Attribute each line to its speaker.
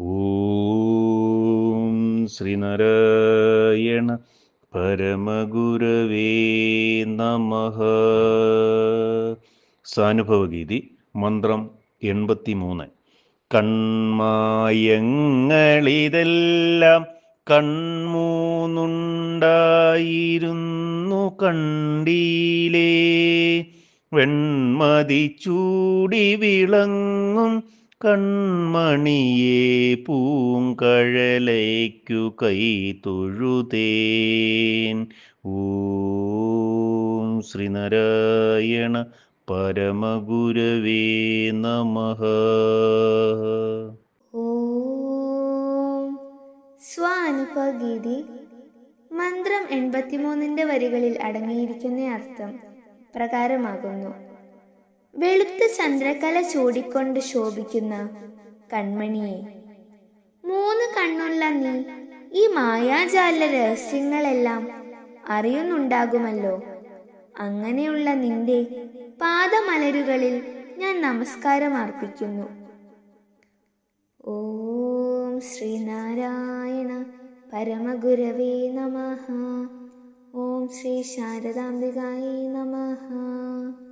Speaker 1: ഓം ശ്രീനാരായണ പരമഗുരവേ നമ സാനുഭവഗീതി മന്ത്രം എൺപത്തി മൂന്ന് കൺമായങ്ങളിതെല്ലാം കൺമൂന്നുണ്ടായിരുന്നു കണ്ടീലേ. വെൺമതി ചൂടി വിളങ്ങും കൺമണിയെ പൂങ്കഴലയ്ക്കു കൈ തൊഴുതേൻ. ഓം ശ്രീനാരായണ പരമഗുരവേ നമ.
Speaker 2: സ്വാനുപഗീതി മന്ത്രം എൺപത്തിമൂന്നിന്റെ വരികളിൽ അടങ്ങിയിരിക്കുന്ന അർത്ഥം പ്രകാരമാകുന്നു. വെളുത്ത ചന്ദ്രകല ചൂടിക്കൊണ്ട് ശോഭിക്കുന്ന കൺമണിയെ. മൂന്ന് കണ്ണുള്ള നീ ഈ മായാജാല രഹസ്യങ്ങളെല്ലാം അറിയുന്നുണ്ടാകുമല്ലോ. അങ്ങനെയുള്ള നിന്റെ പാദമലരുകളിൽ ഞാൻ നമസ്കാരം അർപ്പിക്കുന്നു. ഓം ശ്രീനാരായണ പരമഗുരവേ നമ. ഓം ശ്രീ ശാരദാംബികായി നമഃ.